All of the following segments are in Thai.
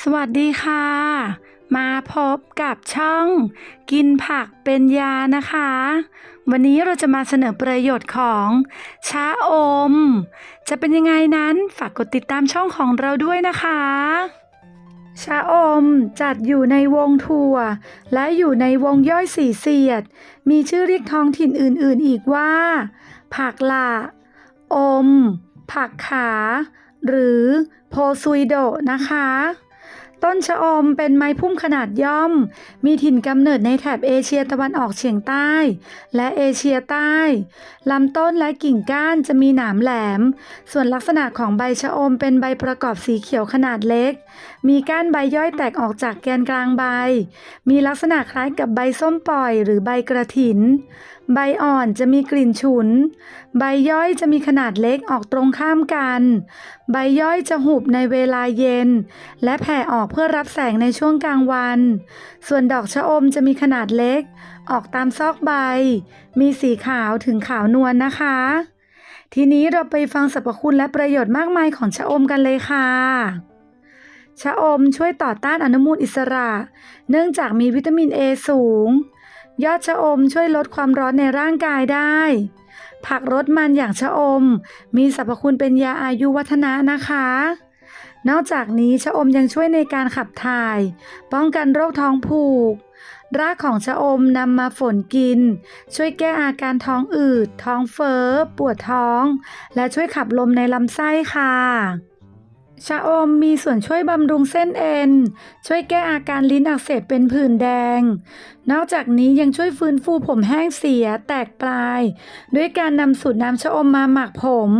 สวัสดีค่ะ มาพบกับช่อง กินผักเป็นยานะคะ วันนี้เราจะมาเสนอประโยชน์ของชาอม จะเป็นยังไงนั้นฝากกดติดตามช่องของเราด้วยนะคะ ชาอมจัดอยู่ในวงถั่วและอยู่ในวงย่อยสีเสียด มีชื่อเรียกท้องถิ่นอื่นๆอีกว่า ผักละอม ผักขา หรือโพซุยโดนะคะ ต้นชะอมเป็นไม้พุ่มขนาดย่อม มีถิ่นกำเนิดในแถบเอเชียตะวันออกเฉียงใต้ และเอเชียใต้ลำต้นและกิ่งก้านจะมีหนามแหลม ส่วนลักษณะของใบชะอมเป็นใบประกอบสีเขียวขนาดเล็ก มีก้านใบย่อยแตกออกจากแกนกลางใบ มีลักษณะคล้ายกับใบส้มปล่อยหรือใบกระถินใบอ่อนจะมีกลิ่นฉุน ใบย่อยจะมีขนาดเล็กออกตรงข้ามกัน ใบย่อยจะหุบในเวลาเย็น และแผ่ออกเพื่อรับแสงในช่วงกลางวัน ส่วนดอกชะอมจะมีขนาดเล็ก ออกตามซอกใบ มีสีขาวถึงขาวนวลนะคะ ทีนี้เราไปฟังสรรพคุณและประโยชน์มากมายของชะอมกันเลยค่ะชะอมช่วยต่อต้านอนุมูลอิสระ เนื่องจากมีวิตามิน A สูง ยอดชะอมช่วยลดความร้อนในร่างกายได้ ผักรสมันอย่างชะอม มีสรรพคุณเป็นยาอายุวัฒนะนะคะ นอกจากนี้ชะอมยังช่วยในการขับถ่าย ป้องกันโรคท้องผูก รากของชะอมนำมาฝนกิน ช่วยแก้อาการท้องอืด ท้องเฟ้อ ปวดท้อง และช่วยขับลมในลำไส้ค่ะ ชะอมมีส่วนช่วยบำรุงเส้นเอ็น ช่วยแก้อาการลิ้นอักเสบเป็นผื่นแดง นอกจากนี้ยังช่วยฟื้นฟูผมแห้งเสียแตกปลาย ด้วยการนำสูตรน้ำชะอมมาหมักผม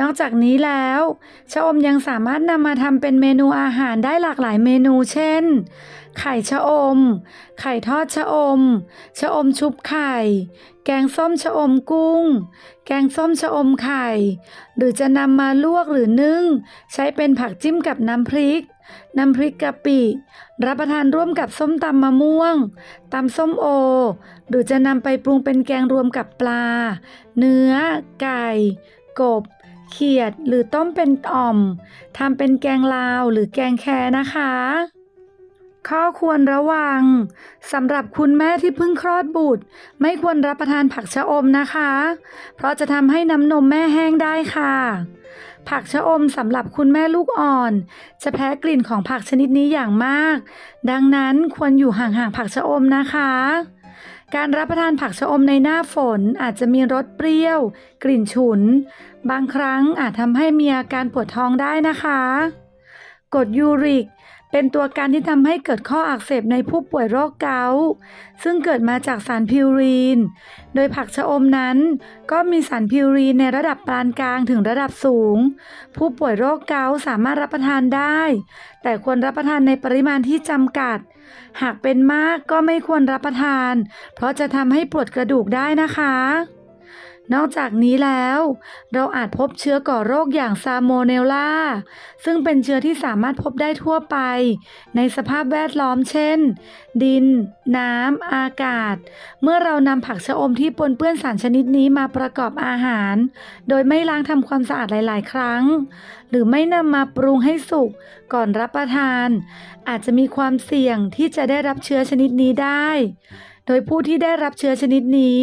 นอกจากนี้แล้วชะอมยังสามารถนำมาทำเป็นเมนูอาหารได้หลากหลายเมนูเช่น ไข่ชะอม ไข่ทอดชะอม ชะอมชุบไข่ แกงส้มชะอมกุ้ง แกงส้มชะอมไข่ หรือจะนำมาลวกหรือนึ่ง ใช้เป็นผักจิ้มกับน้ำพริก น้ำพริกกะปิ รับประทานร่วมกับส้มตำมะม่วงตำส้มโอ หรือจะนำไปปรุงเป็นแกงรวมกับปลา เนื้อ ไก่ กบ เขียดหรือต้มเป็นอ่อมทำเป็นแกงลาวหรือแกงแคนะคะ ข้อควรระวังสำหรับคุณแม่ที่เพิ่งคลอดบุตร ไม่ควรรับประทานผักชะอมนะคะ เพราะจะทำให้น้ำนมแม่แห้งได้ค่ะ ผักชะอมสำหรับคุณแม่ลูกอ่อน จะแพ้กลิ่นของผักชนิดนี้อย่างมาก ดังนั้นควรอยู่ห่างๆผักชะอมนะคะ การรับประทานผักชะอมในหน้าฝนอาจจะมีรสเปรี้ยว กลิ่นฉุน บางครั้งอาจทำให้มีอาการปวดท้องได้นะคะกรดยูริก เป็นตัวการที่ทำให้เกิดข้ออักเสบในผู้ป่วยโรคเกาต์ซึ่งเกิดมาจากสารพิวรีน โดยผักชะอมนั้น ก็มีสารพิวรีนในระดับปานกลางถึงระดับสูง ผู้ป่วยโรคเกาต์สามารถรับประทานได้ แต่ควรรับประทานในปริมาณที่จำกัด หากเป็นมากก็ไม่ควรรับประทาน เพราะจะทำให้ปวดกระดูกได้นะคะ นอกจากนี้แล้ว เราอาจพบเชื้อก่อโรคอย่างซาโมเนลลาซึ่งเป็นเชื้อที่สามารถพบได้ทั่วไป ในสภาพแวดล้อมเช่น ดิน น้ำ อากาศ เมื่อเรานำผักชะอมที่ปนเปื้อนสารชนิดนี้มาประกอบอาหาร โดยไม่ล้างทำความสะอาดหลาย ๆ ครั้ง หรือไม่นำมาปรุงให้สุกก่อนรับประทาน อาจจะมีความเสี่ยงที่จะได้รับเชื้อชนิดนี้ได้ โดยผู้ที่ได้รับเชื้อชนิดนี้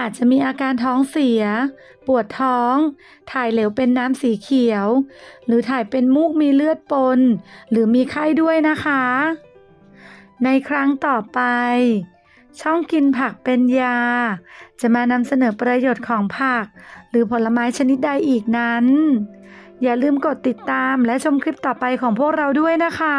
อาจจะมีอาการท้องเสีย ปวดท้อง ถ่ายเหลวเป็นน้ำสีเขียว หรือถ่ายเป็นมูกมีเลือดปน หรือมีไข้ด้วยนะคะ ในครั้งต่อไป ช่องกินผักเป็นยา จะมานำเสนอประโยชน์ของผัก หรือผลไม้ชนิดใดอีกนั้น อย่าลืมกดติดตามและชมคลิปต่อไปของพวกเราด้วยนะคะ